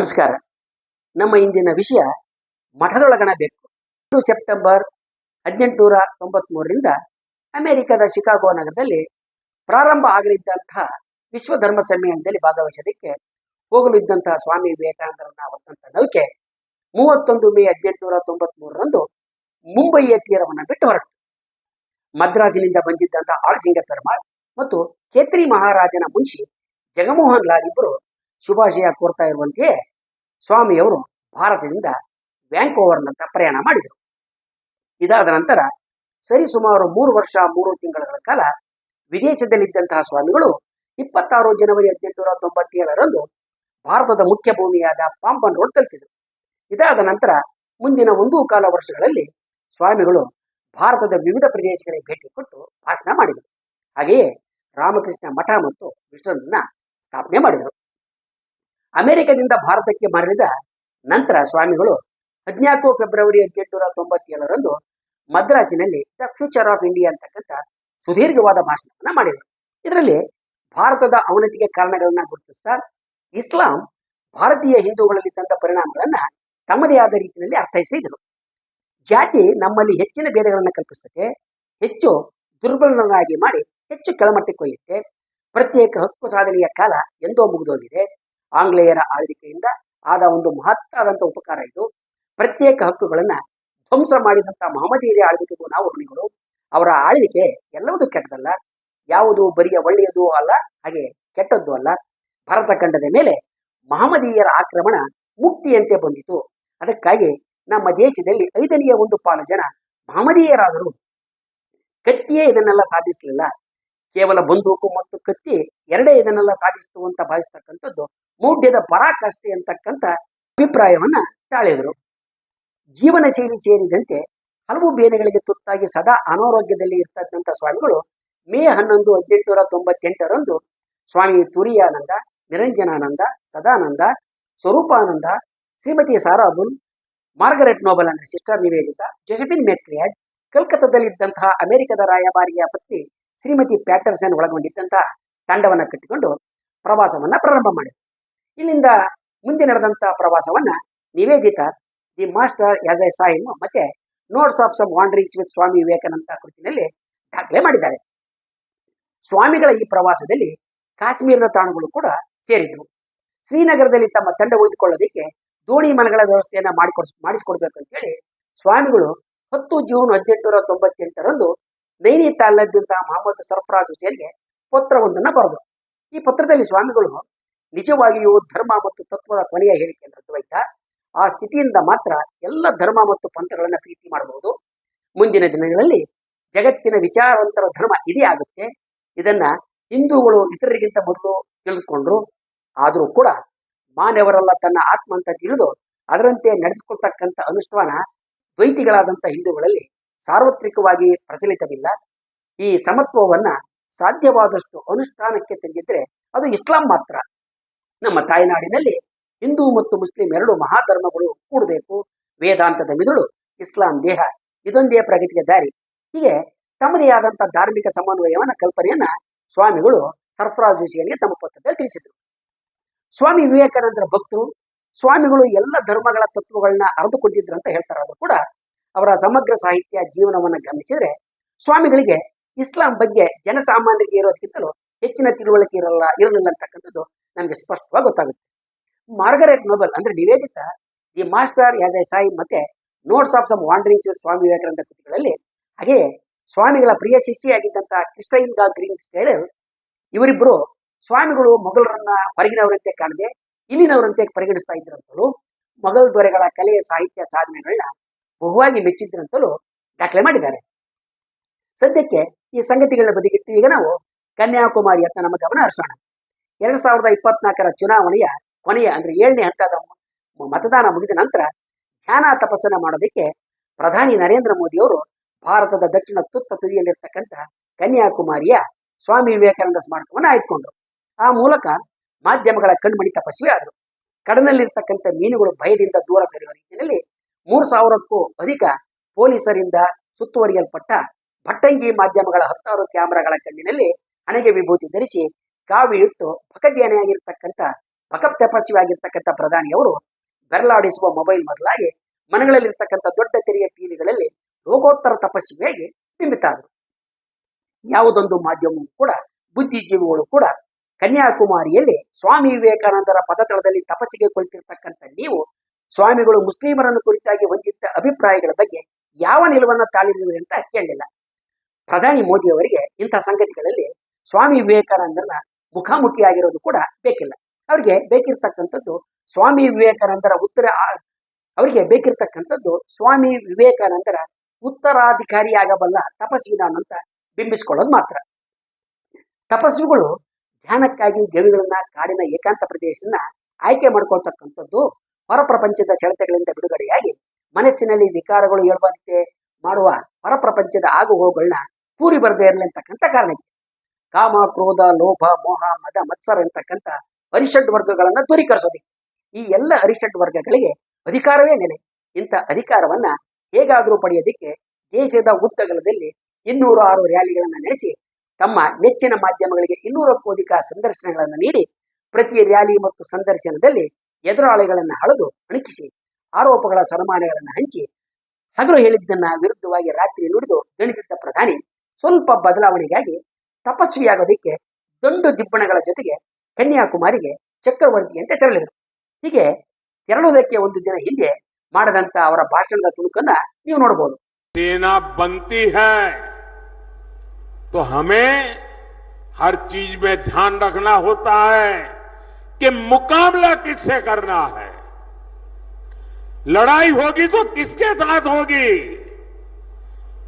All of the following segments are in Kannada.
ನಮಸ್ಕಾರ. ನಮ್ಮ ಇಂದಿನ ವಿಷಯ ಮಠದೊಳಗಣ ಬೇಕು. ಇದು ಸೆಪ್ಟೆಂಬರ್ ಹದಿನೆಂಟುನೂರ ತೊಂಬತ್ಮೂರರಿಂದ ಅಮೆರಿಕದ ಶಿಕಾಗೋ ನಗರದಲ್ಲಿ ಪ್ರಾರಂಭ ಆಗಲಿದ್ದಂತಹ ವಿಶ್ವ ಧರ್ಮ ಸಮ್ಮೇಳನದಲ್ಲಿ ಭಾಗವಹಿಸೋದಕ್ಕೆ ಹೋಗಲಿದ್ದಂತಹ ಸ್ವಾಮಿ ವಿವೇಕಾನಂದರನ್ನ ಹೊತ್ತಂತ ನೌಕೆ ಮೂವತ್ತೊಂದು ಮೇ ಹದಿನೆಂಟುನೂರ ತೊಂಬತ್ಮೂರರಂದು ಮುಂಬಯಿಯ ತೀರವನ್ನು ಬಿಟ್ಟು ಹೊರಟಿತು ಮದ್ರಾಜಿನಿಂದ ಬಂದಿದ್ದಂತಹ ಆಳಸಿಂಗ ಪೆರುಮಾಳ್ ಮತ್ತು ಖೇತ್ರಿ ಮಹಾರಾಜನ ಮುನ್ಷಿ ಜಗಮೋಹನ್ ಲಾಲ್ ಇಬ್ಬರು ಶುಭಾಶಯ ಕೋರ್ತಾ ಇರುವಂತೆಯೇ ಸ್ವಾಮಿಯವರು ಭಾರತದಿಂದ ವ್ಯಾಂಕೋವರ್ನಂತ ಪ್ರಯಾಣ ಮಾಡಿದರು. ಇದಾದ ನಂತರ ಸರಿಸುಮಾರು ಮೂರು ವರ್ಷ, ಮೂರು ತಿಂಗಳ ಕಾಲ ವಿದೇಶದಲ್ಲಿದ್ದಂತಹ ಸ್ವಾಮಿಗಳು ಇಪ್ಪತ್ತಾರು ಜನವರಿ ಹದಿನೆಂಟುನೂರ ತೊಂಬತ್ತೇಳರಂದು ಭಾರತದ ಮುಖ್ಯ ಭೂಮಿಯಾದ ಪಾಂಪನ್ ರೋಡ್ ತಲುಪಿದರು. ಇದಾದ ನಂತರ ಮುಂದಿನ ಒಂದು ಕಾಲ ವರ್ಷಗಳಲ್ಲಿ ಸ್ವಾಮಿಗಳು ಭಾರತದ ವಿವಿಧ ಪ್ರದೇಶಗಳಿಗೆ ಭೇಟಿ ಕೊಟ್ಟು ಭಾಷಣ ಮಾಡಿದರು. ಹಾಗೆಯೇ ರಾಮಕೃಷ್ಣ ಮಠ ಮತ್ತು ಮಿಷನನ್ನ ಸ್ಥಾಪನೆ ಮಾಡಿದರು. ಅಮೆರಿಕದಿಂದ ಭಾರತಕ್ಕೆ ಮರಳಿದ ನಂತರ ಸ್ವಾಮಿಗಳು ಹದಿನಾಲ್ಕು ಫೆಬ್ರವರಿ ಹದಿನೆಂಟುನೂರ ತೊಂಬತ್ತೇಳರಂದು ಮದ್ರಾಸಿನಲ್ಲಿ ದ ಫ್ಯೂಚರ್ ಆಫ್ ಇಂಡಿಯಾ ಅಂತಕ್ಕಂಥ ಸುದೀರ್ಘವಾದ ಭಾಷಣವನ್ನ ಮಾಡಿದರು. ಇದರಲ್ಲಿ ಭಾರತದ ಅವನತಿಗೆ ಕಾರಣಗಳನ್ನ ಗುರುತಿಸ್ತಾ ಇಸ್ಲಾಂ ಭಾರತೀಯ ಹಿಂದೂಗಳಲ್ಲಿ ತಂದ ಪರಿಣಾಮಗಳನ್ನ ತಮ್ಮದೇ ಆದ ರೀತಿಯಲ್ಲಿ ಅರ್ಥೈಸಿದರು ಜಾತಿ ನಮ್ಮಲ್ಲಿ ಹೆಚ್ಚಿನ ಭೇದಗಳನ್ನು ಕಲ್ಪಿಸುತ್ತೆ ಹೆಚ್ಚು ದುರ್ಬಲರನ್ನಾಗಿ ಮಾಡಿ ಹೆಚ್ಚು ಕೆಳಮಟ್ಟಕ್ಕೆ ಒಯ್ಯುತ್ತೆ, ಪ್ರತ್ಯೇಕ ಹಕ್ಕು ಸಾಧನೆಯ ಕಾಲ ಎಂದೋ ಮುಗಿದೋಗಿದೆ ಆಂಗ್ಲೇಯರ ಆಳ್ವಿಕೆಯಿಂದ ಆದ ಒಂದು ಮಹತ್ತಾದಂಥ ಉಪಕಾರ ಇದು. ಪ್ರತ್ಯೇಕ ಹಕ್ಕುಗಳನ್ನ ಧ್ವಂಸ ಮಾಡಿದಂಥ ಮಹಮ್ಮದೀಯರ ಆಳ್ವಿಕೆಗೂ ನಾವು ಋಣಿಗಳು. ಅವರ ಆಳ್ವಿಕೆ ಎಲ್ಲವೂ ಕೆಟ್ಟದಲ್ಲ. ಯಾವುದು ಬರಿಯ ಒಳ್ಳೆಯದು ಅಲ್ಲ, ಹಾಗೆ ಕೆಟ್ಟದ್ದು ಅಲ್ಲ. ಭಾರತ ಖಂಡದ ಮೇಲೆ ಮಹಮ್ಮದೀಯರ ಆಕ್ರಮಣ ಮುಕ್ತಿಯಂತೆ ಬಂದಿತು. ಅದಕ್ಕಾಗಿ ನಮ್ಮ ದೇಶದಲ್ಲಿ ಐದನೆಯ ಒಂದು ಪಾಲು ಜನ ಮಹಮ್ಮದೀಯರಾದರೂ ಕತ್ತಿಯೇ ಇದನ್ನೆಲ್ಲ ಸಾಧಿಸಲಿಲ್ಲ. ಕೇವಲ ಬಂದೂಕು ಮತ್ತು ಕತ್ತಿ ಎರಡೇ ಇದನ್ನೆಲ್ಲ ಸಾಧಿಸಿತು ಅಂತ ಭಾವಿಸ್ತಕ್ಕಂಥದ್ದು ಮೌಢ್ಯದ ಪರಾಕಾಷ್ಠೆ ಅಂತಕ್ಕಂಥ ಅಭಿಪ್ರಾಯವನ್ನ ತಾಳಿದರು. ಜೀವನ ಶೈಲಿ ಸೇರಿದಂತೆ ಹಲವು ಬೇನೆಗಳಿಗೆ ತುತ್ತಾಗಿ ಸದಾ ಅನಾರೋಗ್ಯದಲ್ಲಿ ಇರ್ತಕ್ಕಂಥ ಸ್ವಾಮಿಗಳು ಮೇ ಹನ್ನೊಂದು ಹದಿನೆಂಟುನೂರ ತೊಂಬತ್ತೆಂಟರಂದು Swami Turiyananda, Niranjanananda, Sadananda, Swarupananda, Shrimati Sara Bull Margaret Noble ಅಂದ್ರೆ ಸಿಸ್ಟರ್ ನಿವೇದಿತಾ ಜೊಸೆಫಿನ್ ಮೆಕ್ರಿಯಾಡ್, ಕಲ್ಕತ್ತಾದಲ್ಲಿದ್ದಂತಹ ಅಮೆರಿಕದ ರಾಯಭಾರಿಯ ಪತ್ನಿ ಶ್ರೀಮತಿ ಪ್ಯಾಟರ್ಸನ್ ಒಳಗೊಂಡಿದ್ದಂತಹ ತಂಡವನ್ನು ಕಟ್ಟಿಕೊಂಡು ಪ್ರವಾಸವನ್ನ ಪ್ರಾರಂಭ ಮಾಡಿದರು. ಇಲ್ಲಿಂದ ಮುಂದೆ ನಡೆದಂತಹ ಪ್ರವಾಸವನ್ನ Nivedita The Master as I Saw Him ಮತ್ತೆ Notes of Some Wanderings with Swami Vivekananda ಕೃತಿನಲ್ಲಿ ದಾಖಲೆ ಮಾಡಿದ್ದಾರೆ. ಸ್ವಾಮಿಗಳ ಈ ಪ್ರವಾಸದಲ್ಲಿ ಕಾಶ್ಮೀರದ ತಾಣಗಳು ಕೂಡ ಸೇರಿದ್ವು. ಶ್ರೀನಗರದಲ್ಲಿ ತಮ್ಮ ತಂಡ ಉಳಿದುಕೊಳ್ಳೋದಕ್ಕೆ ದೋಣಿ ಮನೆಗಳ ವ್ಯವಸ್ಥೆಯನ್ನ ಮಾಡಿಕೊಡ್ ಮಾಡಿಸಿಕೊಡ್ಬೇಕು ಅಂತ ಹೇಳಿ ಸ್ವಾಮಿಗಳು ಹತ್ತು ಜೂನ್ ಹದಿನೆಂಟುನೂರ ತೊಂಬತ್ತೆಂಟರಂದು ನೈನಿತಾಲ್ನದ್ದಂತಹ ಮೊಹಮ್ಮದ್ ಸರ್ಫರಾಜ್ ಹುಸೇನ್ಗೆ ಪತ್ರವೊಂದನ್ನು ಬರೆದು ಈ ಪತ್ರದಲ್ಲಿ ಸ್ವಾಮಿಗಳು ನಿಜವಾಗಿಯೂ ಧರ್ಮ ಮತ್ತು ತತ್ವದ ಕೊನೆಯ ಹೇಳಿಕೆ ಅದ್ವೈತ ಆ ಸ್ಥಿತಿಯಿಂದ ಮಾತ್ರ ಎಲ್ಲ ಧರ್ಮ ಮತ್ತು ಪಂಥಗಳನ್ನ ಪ್ರೀತಿ ಮಾಡಬಹುದು ಮುಂದಿನ ದಿನಗಳಲ್ಲಿ ಜಗತ್ತಿನ ವಿಚಾರವಂತರ ಧರ್ಮ ಇದೇ ಆಗುತ್ತೆ. ಇದನ್ನ ಹಿಂದೂಗಳು ಇತರರಿಗಿಂತ ಮೊದಲು ತಿಳಿದುಕೊಂಡ್ರು. ಆದರೂ ಕೂಡ ಮಾನವರೆಲ್ಲ ತನ್ನ ಆತ್ಮ ಅಂತ ತಿಳಿದು ಅದರಂತೆ ನಡೆಸಿಕೊಳ್ತಕ್ಕಂಥ ಅನುಷ್ಠಾನ ದ್ವೈತಿಗಳಾದಂಥ ಹಿಂದೂಗಳಲ್ಲಿ ಸಾರ್ವತ್ರಿಕವಾಗಿ ಪ್ರಚಲಿತವಿಲ್ಲ. ಈ ಸಮತ್ವವನ್ನ ಸಾಧ್ಯವಾದಷ್ಟು ಅನುಷ್ಠಾನಕ್ಕೆ ತಂದಿದ್ರೆ ಅದು ಇಸ್ಲಾಂ ಮಾತ್ರ. ನಮ್ಮ ತಾಯ್ನಾಡಿನಲ್ಲಿ ಹಿಂದೂ ಮತ್ತು ಮುಸ್ಲಿಂ ಎರಡು ಮಹಾಧರ್ಮಗಳು ಕೂಡಬೇಕು. ವೇದಾಂತದ ಮಿದುಳು, ಇಸ್ಲಾಂ ದೇಹ, ಇದೊಂದೇ ಪ್ರಗತಿಯ ದಾರಿ. ಹೀಗೆ ತಮ್ಮದೇ ಆದಂತಹ ಧಾರ್ಮಿಕ ಸಮನ್ವಯವನ್ನ, ಕಲ್ಪನೆಯನ್ನ ಸ್ವಾಮಿಗಳು ಸರ್ಫರಾಜ್ ಜೋಶಿಯನ್ಗೆ ತಮ್ಮ ಪತ್ರದಲ್ಲಿ ತಿಳಿಸಿದರು. ಸ್ವಾಮಿ ವಿವೇಕಾನಂದರ ಭಕ್ತರು ಸ್ವಾಮಿಗಳು ಎಲ್ಲ ಧರ್ಮಗಳ ತತ್ವಗಳನ್ನ ಅರಿದುಕೊಂಡಿದ್ರು ಅಂತ ಹೇಳ್ತಾರೆ ಕೂಡ ಅವರ ಸಮಗ್ರ ಸಾಹಿತ್ಯ ಜೀವನವನ್ನ ಗಮನಿಸಿದರೆ ಸ್ವಾಮಿಗಳಿಗೆ ಇಸ್ಲಾಂ ಬಗ್ಗೆ ಜನಸಾಮಾನ್ಯರಿಗೆ ಇರೋದಕ್ಕಿಂತಲೂ ಹೆಚ್ಚಿನ ತಿಳುವಳಿಕೆ ಇರಲ್ಲ, ಇರಲಿಲ್ಲ ಅಂತಕ್ಕಂಥದ್ದು ನಮಗೆ ಸ್ಪಷ್ಟವಾಗಿ ಗೊತ್ತಾಗುತ್ತೆ. ಮಾರ್ಗರೆಟ್ ನೋಬಲ್ ಅಂದ್ರೆ Nivedita, The Master as I Saw ಮತ್ತೆ Notes of Some Wanderings Swami Vivekananda ಕೃತಿಗಳಲ್ಲಿ, ಹಾಗೆಯೇ ಸ್ವಾಮಿಗಳ ಪ್ರಿಯ ಶಿಷ್ಟಿಯಾಗಿದ್ದಂತಹ ಕ್ರಿಸ್ಟೈನ್ ಗಾ ಗ್ರೀನ್ ಸ್ಟೇಡರ್ ಇವರಿಬ್ಬರು ಸ್ವಾಮಿಗಳು ಮೊಘಲರನ್ನ ಹೊರಗಿನವರಂತೆ ಕಾಣದೆ, ಇಲ್ಲಿನವರಂತೆ ಪರಿಗಣಿಸ್ತಾ ಇದ್ರಂತಲೂ, ಮೊಘಲ್ ದೊರೆಗಳ ಕಲೆಯ ಸಾಹಿತ್ಯ ಸಾಧನೆಗಳನ್ನ ಬಹುವಾಗಿ ಮೆಚ್ಚಿದ್ರಂತಲೂ ದಾಖಲೆ ಮಾಡಿದ್ದಾರೆ. ಸದ್ಯಕ್ಕೆ ಈ ಸಂಗತಿಗಳನ್ನ ಬದಿಗಿಟ್ಟು ಈಗ ನಾವು ಕನ್ಯಾಕುಮಾರಿ ಅಂತ ನಮ್ಮ ಗಮನ ಹರಿಸೋಣ. ಎರಡ್ ಸಾವಿರದ ಇಪ್ಪತ್ನಾಲ್ಕರ ಚುನಾವಣೆಯ ಕೊನೆಯ ಅಂದ್ರೆ ಏಳನೇ ಹಂತದ ಮತದಾನ ಮುಗಿದ ನಂತರ ಧ್ಯಾನ ತಪಸ್ಸನ್ನ ಮಾಡೋದಕ್ಕೆ ಪ್ರಧಾನಿ ನರೇಂದ್ರ ಮೋದಿ ಅವರು ಭಾರತದ ದಕ್ಷಿಣ ತುತ್ತ ತುದಿಯಲ್ಲಿರ್ತಕ್ಕಂಥ ಕನ್ಯಾಕುಮಾರಿಯ ಸ್ವಾಮಿ ವಿವೇಕಾನಂದ ಸ್ಮಾರಕವನ್ನು ಆಯ್ದುಕೊಂಡ್ರು. ಆ ಮೂಲಕ ಮಾಧ್ಯಮಗಳ ಕಣ್ಮಣಿ ತಪಸ್ವಿ ಆದರು. ಕಡಲಲ್ಲಿರ್ತಕ್ಕಂಥ ಮೀನುಗಳು ಭಯದಿಂದ ದೂರ ಸರಿಯುವ ರೀತಿಯಲ್ಲಿ ಮೂರು ಸಾವಿರಕ್ಕೂ ಅಧಿಕ ಪೊಲೀಸರಿಂದ ಸುತ್ತುವರಿಯಲ್ಪಟ್ಟ ಭಟ್ಟಂಗಿ ಮಾಧ್ಯಮಗಳ ಹತ್ತಾರು ಕ್ಯಾಮೆರಾಗಳ ಕಣ್ಣಿನಲ್ಲಿ ಹಣೆಗೆ ವಿಭೂತಿ ಧರಿಸಿ ಕಾವಿ ಇಟ್ಟು ಪಕಧ್ಯಾನಿಯಾಗಿರ್ತಕ್ಕಂಥ ಪಕ ತಪಸ್ವಿ ತಪಸ್ವಿಯಾಗಿರ್ತಕ್ಕಂಥ ಪ್ರಧಾನಿಯವರು ಬೆರಳಾಡಿಸುವ ಮೊಬೈಲ್ ಮೊದಲಾಗಿ ಮನೆಗಳಲ್ಲಿರ್ತಕ್ಕಂಥ ದೊಡ್ಡ ತೆರೆಯ ಟಿವಿಗಳಲ್ಲಿ ಲೋಕೋತ್ತರ ತಪಸ್ವಿಯಾಗಿ ಬಿಂಬಿತಾದರು. ಯಾವುದೊಂದು ಮಾಧ್ಯಮವೂ ಕೂಡ, ಬುದ್ಧಿಜೀವಿಗಳು ಕೂಡ ಕನ್ಯಾಕುಮಾರಿಯಲ್ಲಿ ಸ್ವಾಮಿ ವಿವೇಕಾನಂದರ ಪದತಳದಲ್ಲಿ ತಪಸ್ಸಿಗೆ ಕುಳಿತಿರ್ತಕ್ಕಂಥ ನೀವು, ಸ್ವಾಮಿಗಳು ಮುಸ್ಲಿಮರನ್ನು ಕುರಿತಾಗಿ ಹೊಂದಿದ್ದ ಅಭಿಪ್ರಾಯಗಳ ಬಗ್ಗೆ ಯಾವ ನಿಲುವನ್ನು ತಾಳಿರುವೆ ಅಂತ ಕೇಳಲಿಲ್ಲ. ಪ್ರಧಾನಿ ಮೋದಿಯವರಿಗೆ ಇಂಥ ಸಂಗತಿಗಳಲ್ಲಿ ಸ್ವಾಮಿ ವಿವೇಕಾನಂದರನ್ನ ಮುಖಾಮುಖಿಯಾಗಿರೋದು ಕೂಡ ಬೇಕಿಲ್ಲ. ಅವರಿಗೆ ಬೇಕಿರ್ತಕ್ಕಂಥದ್ದು ಸ್ವಾಮಿ ವಿವೇಕಾನಂದರ ಉತ್ತರ ಅವರಿಗೆ ಬೇಕಿರ್ತಕ್ಕಂಥದ್ದು ಸ್ವಾಮಿ ವಿವೇಕಾನಂದರ ಉತ್ತರಾಧಿಕಾರಿಯಾಗಬಲ್ಲ ತಪಸ್ವಿನಾನ್ ಅಂತ ಬಿಂಬಿಸ್ಕೊಳ್ಳೋದು ಮಾತ್ರ. ತಪಸ್ವಿಗಳು ಧ್ಯಾನಕ್ಕಾಗಿ ಗವಿಗಳನ್ನ, ಕಾಡಿನ ಏಕಾಂತ ಪ್ರದೇಶನ ಆಯ್ಕೆ ಮಾಡ್ಕೊಳ್ತಕ್ಕಂಥದ್ದು ಹೊರ ಪ್ರಪಂಚದ ಸೆಳೆತಗಳಿಂದ ಬಿಡುಗಡೆಯಾಗಿ ಮನಸ್ಸಿನಲ್ಲಿ ವಿಕಾರಗಳು ಹೇಳುವಂತೆ ಮಾಡುವ ಹೊರ ಪ್ರಪಂಚದ ಆಗು ಹೋಗುಗಳನ್ನ ಪೂರಿ ಬರದೇ ಇರಲಿ ಅಂತಕ್ಕಂಥ ಕಾರಣಕ್ಕೆ. ಕಾಮ ಕ್ರೋಧ ಲೋಭ, ಮೋಹ, ಮದ, ಮತ್ಸರ ಅಂತಕ್ಕಂಥ ಅರಿಷಡ್ ವರ್ಗಗಳನ್ನ ದೂರೀಕರಿಸೋದಿಕ್ಕೆ ಈ ಎಲ್ಲ ಅರಿಷಡ್ ವರ್ಗಗಳಿಗೆ ಅಧಿಕಾರವೇ ನೆಲೆ. ಇಂಥ ಅಧಿಕಾರವನ್ನ ಹೇಗಾದರೂ ಪಡೆಯೋದಿಕ್ಕೆ ದೇಶದ ಉದ್ದಗಲದಲ್ಲಿ ಇನ್ನೂರು ಆರು ರ್ಯಾಲಿಗಳನ್ನ ನಡೆಸಿ, ತಮ್ಮ ನೆಚ್ಚಿನ ಮಾಧ್ಯಮಗಳಿಗೆ ಇನ್ನೂರಕ್ಕೂ ಅಧಿಕ ಸಂದರ್ಶನಗಳನ್ನು ನೀಡಿ, ಪ್ರತಿ ರ್ಯಾಲಿ ಮತ್ತು ಸಂದರ್ಶನದಲ್ಲಿ ಎದುರಾಳಿಗಳನ್ನು ಹಳೆದು, ಅಣಕಿಸಿ, ಆರೋಪಗಳ ಸನ್ಮಾನಗಳನ್ನು ಹಂಚಿ, ಹಗಲು ಹೇಳಿದ್ದನ್ನ ವಿರುದ್ಧವಾಗಿ ರಾತ್ರಿ ನುಡಿದು ದಣಿದಿದ್ದ ಪ್ರಧಾನಿ ಸ್ವಲ್ಪ ಬದಲಾವಣೆಗಾಗಿ ತಪಸ್ವಿಯಾಗೋದಕ್ಕೆ ದಂಡು ದಿಬ್ಬಣಗಳ ಜೊತೆಗೆ ಕನ್ಯಾಕುಮಾರಿಗೆ ಚಕ್ರವರ್ತಿಯಂತೆ ತೆರಳಿದರು ಹೀಗೆ ತೆರಳುವುದಕ್ಕೆ ಒಂದು ದಿನ ಹಿಂದೆ ಮಾಡದಂತ ಅವರ ಭಾಷಣದ ತುಣುಕನ್ನ ನೀವು ನೋಡಬಹುದು सेना बनती है तो हमें हर चीज में ध्यान रखना होता है कि मुकाबला किससे करना है लड़ाई होगी तो किसके साथ होगी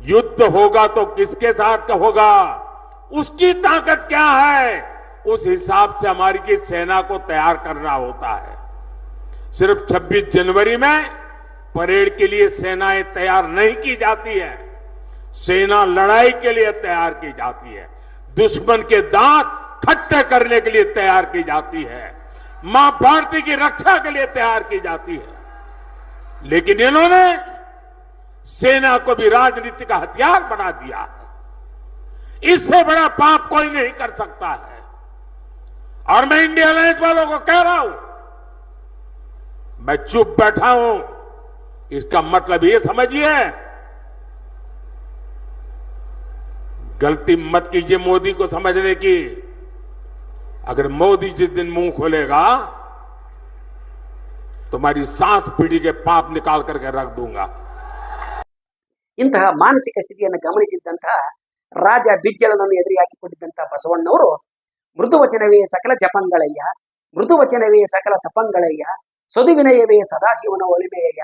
युद्ध होगा तो किसके साथ का होगा उसकी ताकत क्या है? उस हिसाब से हमारी की सेना को तैयार करना होता है। सिर्फ़ 26 जनवरी में परेड के लिए सेनाएँ तैयार नहीं की जाती है। सेना लड़ाई के लिए तैयार की जाती है। दुश्मन के दांत खट्टे करने के लिए तैयार की जाती है। माँ भारती की रक्षा के लिए तैयार की जाती है। लेकिन इन्होंने सेना को भी राजनीति का हथियार बना दिया। है इससे बड़ा पाप कोई नहीं कर सकता है और मैं इंडिया अलायंस वालों को कह रहा हूं मैं चुप बैठा हूं इसका मतलब ये समझिए गलती मत कीजिए मोदी को समझने की अगर मोदी जिस दिन मुंह खोलेगा तुम्हारी सात पीढ़ी के पाप निकाल करके रख दूंगा ಇಂತಹ ಮಾನಸಿಕ ಸ್ಥಿತಿಯನ್ನು ಗಮನಿಸಿದ್ದಂತಹ ರಾಜ ಬಿಜ್ಜಲನನ್ನು ಎದುರಿ ಹಾಕಿಕೊಂಡಿದ್ದಂತಹ ಬಸವಣ್ಣವರು, ಮೃದು ವಚನವೇ ಸಕಲ ಜಪಂಗಳಯ್ಯ, ಮೃದು ವಚನವೇ ಸಕಲ ತಪಂಗಳಯ್ಯ, ಸದುವಿನಯವೇ ಸದಾಶಿವನ ಒಲಿಮೆಯಯ್ಯ,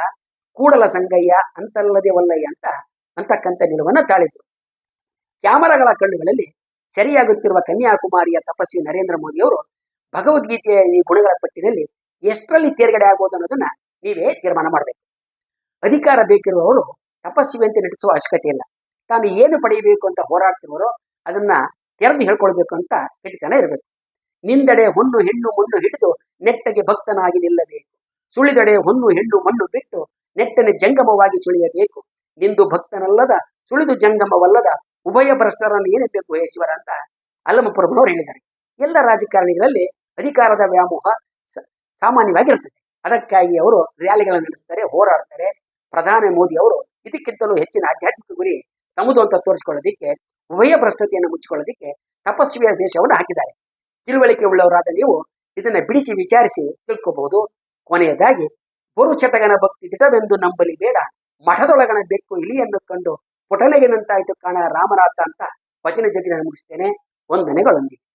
ಕೂಡಲ ಸಂಗಯ್ಯ ಅಂತಲ್ಲದೆ ವಲ್ಲಯ್ಯ ಅಂತ ಅಂತಕ್ಕಂಥ ನಿಲುವನ್ನ ತಾಳಿದ್ರು. ಕ್ಯಾಮರಾಗಳ ಕಣ್ಣುಗಳಲ್ಲಿ ಸರಿಯಾಗುತ್ತಿರುವ ಕನ್ಯಾಕುಮಾರಿಯ ತಪಸ್ವಿ ನರೇಂದ್ರ ಮೋದಿಯವರು ಭಗವದ್ಗೀತೆಯ ಈ ಗುಣಗಳ ಪಟ್ಟಿನಲ್ಲಿ ಎಷ್ಟರಲ್ಲಿ ತೇರ್ಗಡೆ ಆಗೋದು ಅನ್ನೋದನ್ನ ನೀವೇ ತೀರ್ಮಾನ ಮಾಡಬೇಕು. ಅಧಿಕಾರ ಬೇಕಿರುವವರು ತಪಸ್ವಿಯಂತೆ ನಟಿಸುವ ಅವಶ್ಯಕತೆ ಇಲ್ಲ. ತಾನು ಏನು ಪಡೆಯಬೇಕು ಅಂತ ಹೋರಾಡ್ತಿರುವರೋ ಅದನ್ನ ತೆರೆದು ಹೇಳ್ಕೊಳ್ಬೇಕು ಅಂತ ಗಟ್ಟಿತನ ಇರಬೇಕು. ನಿಂದಡೆ ಹೊನ್ನು ಹೆಣ್ಣು ಮಣ್ಣು ಹಿಡಿದು ನೆಟ್ಟಗೆ ಭಕ್ತನಾಗಿ ನಿಲ್ಲಬೇಕು. ಸುಳಿದಡೆ ಹೊನ್ನು ಹೆಣ್ಣು ಮಣ್ಣು ಬಿಟ್ಟು ನೆಟ್ಟನೆ ಜಂಗಮವಾಗಿ ಸುಳಿಯಬೇಕು. ನಿಂದು ಭಕ್ತನಲ್ಲದ ಸುಳಿದು ಜಂಗಮವಲ್ಲದ ಉಭಯ ಭ್ರಷ್ಟರನ್ನು ಏನೆಬೇಕು ಈಶ್ವರ ಅಂತ ಅಲ್ಲಮಪುರಮನವರು ಹೇಳಿದ್ದಾರೆ. ಎಲ್ಲ ರಾಜಕಾರಣಿಗಳಲ್ಲಿ ಅಧಿಕಾರದ ವ್ಯಾಮೋಹ ಸಾಮಾನ್ಯವಾಗಿರುತ್ತದೆ. ಅದಕ್ಕಾಗಿ ಅವರು ರ್ಯಾಲಿಗಳನ್ನು ನಡೆಸ್ತಾರೆ, ಹೋರಾಡ್ತಾರೆ. ಪ್ರಧಾನಿ ಮೋದಿ ಅವರು ಇದಕ್ಕಿಂತಲೂ ಹೆಚ್ಚಿನ ಆಧ್ಯಾತ್ಮಿಕ ಗುರಿ ತಮ್ಮದು ಅಂತ ತೋರಿಸ್ಕೊಳ್ಳೋದಿಕ್ಕೆ, ಉಭಯ ಭ್ರಷ್ಟತೆಯನ್ನು ಮುಚ್ಚಿಕೊಳ್ಳೋದಿಕ್ಕೆ ತಪಸ್ವಿಯ ದೇಶವನ್ನು ಹಾಕಿದ್ದಾರೆ. ತಿಳುವಳಿಕೆ ಉಳ್ಳವರಾದ ನೀವು ಇದನ್ನ ಬಿಡಿಸಿ ವಿಚಾರಿಸಿ ತಿಳ್ಕೋಬಹುದು. ಕೊನೆಯದಾಗಿ ಗುರು ಚಟಗನ ಭಕ್ತಿ ದಿಟವೆಂದು ನಂಬಲಿ ಬೇಡ ಮಠದೊಳಗಣ ಬೆಕ್ಕು ಇಲಿಯನ್ನು ಕಂಡು ಪುಟನೆಗೆ ನಂತಾಯಿತು ಕಾಣ ರಾಮನಾಥ ಅಂತ ವಚನ ಜಗಿನ ಮುಗಿಸ್ತೇನೆ. ವಂದನೆಗಳೊಂದಿಗೆ.